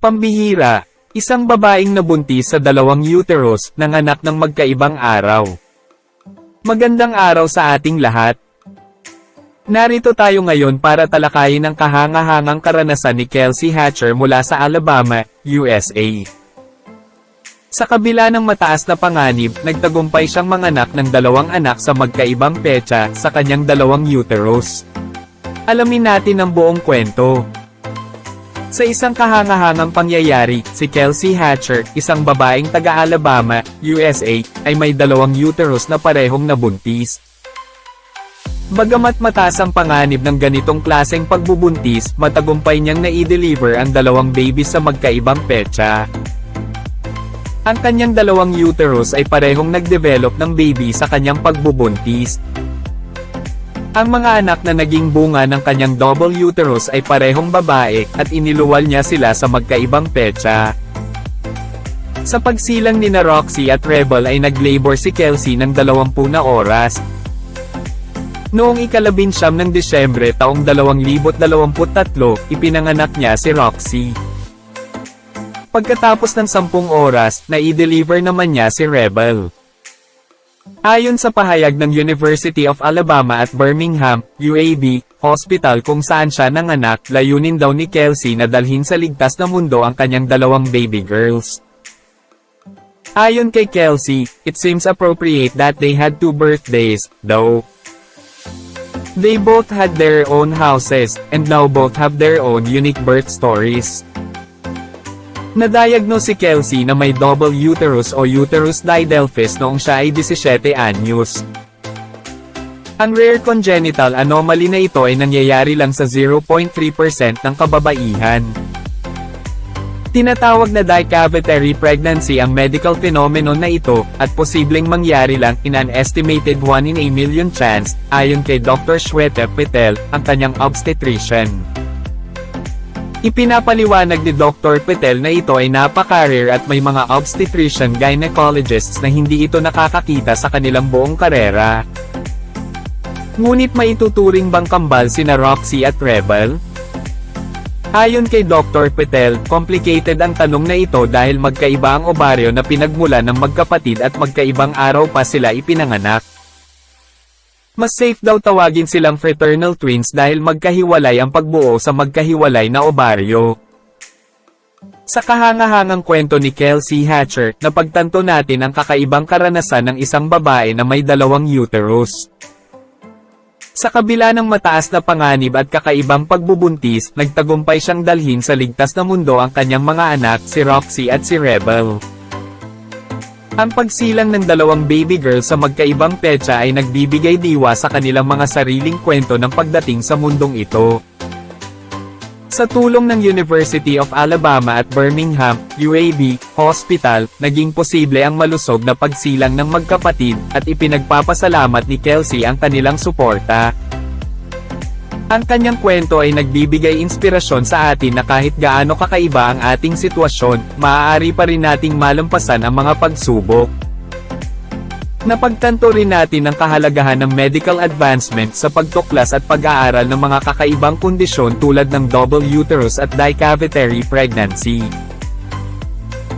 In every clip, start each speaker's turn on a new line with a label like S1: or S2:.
S1: Pambihira, isang babaeng nabuntis sa dalawang uterus ng anak ng magkaibang araw. Magandang araw sa ating lahat. Narito tayo ngayon para talakayin ang kahangahangang karanasan ni Kelsey Hatcher mula sa Alabama, USA. Sa kabila ng mataas na panganib, nagtagumpay siyang manganak ng dalawang anak sa magkaibang petsa sa kanyang dalawang uterus. Alamin natin ang buong kwento. Sa isang kahangahangang pangyayari, si Kelsey Hatcher, isang babaeng taga-Alabama, USA, ay may dalawang uterus na parehong nabuntis. Bagamat mataas ang panganib ng ganitong klaseng pagbubuntis, matagumpay niyang nai-deliver ang dalawang babies sa magkaibang petsa. Ang kanyang dalawang uterus ay parehong nag-develop ng baby sa kanyang pagbubuntis. Ang mga anak na naging bunga ng kanyang double uterus ay parehong babae, at iniluwal niya sila sa magkaibang petsa. Sa pagsilang ni na Roxy at Rebel ay nag-labor si Kelsey ng 20 na oras. Noong ikalabinsyam ng Desyembre taong 2023, ipinanganak niya si Roxy. Pagkatapos ng 10 oras, nai-deliver naman niya si Rebel. Ayon sa pahayag ng University of Alabama at Birmingham, UAB, hospital kung saan siya nanganak, layunin daw ni Kelsey na dalhin sa ligtas na mundo ang kanyang dalawang baby girls. Ayon kay Kelsey, it seems appropriate that they had two birthdays, though. They both had their own houses, and now both have their own unique birth stories. Nadiagnose si Kelsey na may double uterus o uterus didelphys noong siya ay 17 anyos. Ang rare congenital anomaly na ito ay nangyayari lang sa 0.3% ng kababaihan. Tinatawag na dicavitary pregnancy ang medical phenomenon na ito, at posibleng mangyari lang in an estimated 1 in a million chance, ayon kay Dr. Shweta Patel, ang kanyang obstetrician. Ipinapaliwanag ni Dr. Patel na ito ay napaka-rare at may mga obstetrician gynecologists na hindi ito nakakakita sa kanilang buong karera. Ngunit maituturing bang kambal sina Roxy at Rebel? Ayon kay Dr. Patel, complicated ang tanong na ito dahil magkaiba ang obaryo na pinagmula ng magkapatid at magkaibang araw pa sila ipinanganak. Mas safe daw tawagin silang fraternal twins dahil magkahiwalay ang pagbuo sa magkahiwalay na obaryo. Sa kahangahangang kwento ni Kelsey Hatcher, napagtanto natin ang kakaibang karanasan ng isang babae na may dalawang uterus. Sa kabila ng mataas na panganib at kakaibang pagbubuntis, nagtagumpay siyang dalhin sa ligtas na mundo ang kanyang mga anak, si Roxy at si Rebel. Ang pagsilang ng dalawang baby girl sa magkaibang petsa ay nagbibigay diwa sa kanilang mga sariling kwento ng pagdating sa mundong ito. Sa tulong ng University of Alabama at Birmingham, UAB, Hospital, naging posible ang malusog na pagsilang ng magkapatid, at ipinagpapasalamat ni Kelsey ang kanilang suporta. Ang kanyang kwento ay nagbibigay inspirasyon sa atin na kahit gaano kakaiba ang ating sitwasyon, maaari pa rin nating malampasan ang mga pagsubok. Napagtanto rin natin ang kahalagahan ng medical advancement sa pagtuklas at pag-aaral ng mga kakaibang kondisyon tulad ng double uterus at dicavitary pregnancy.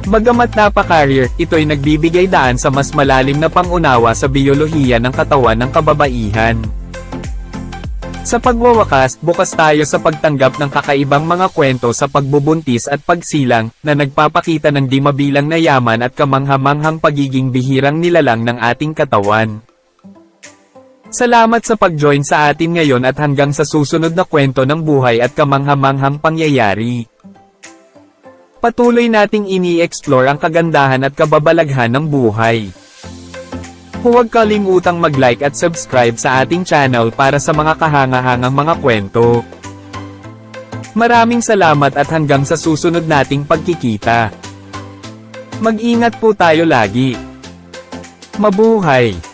S1: Bagamat napaka-rare, ito ay nagbibigay daan sa mas malalim na pangunawa sa biyolohiya ng katawan ng kababaihan. Sa pagwawakas, bukas tayo sa pagtanggap ng kakaibang mga kwento sa pagbubuntis at pagsilang, na nagpapakita ng di mabilang na yaman at kamanghamanghang pagiging bihirang nilalang ng ating katawan. Salamat sa pag-join sa atin ngayon at hanggang sa susunod na kwento ng buhay at kamanghamanghang pangyayari. Patuloy nating ini-explore ang kagandahan at kababalaghan ng buhay. Huwag kalimutang mag-like at subscribe sa ating channel para sa mga kahangahangang mga kwento. Maraming salamat at hanggang sa susunod nating pagkikita. Mag-ingat po tayo lagi. Mabuhay!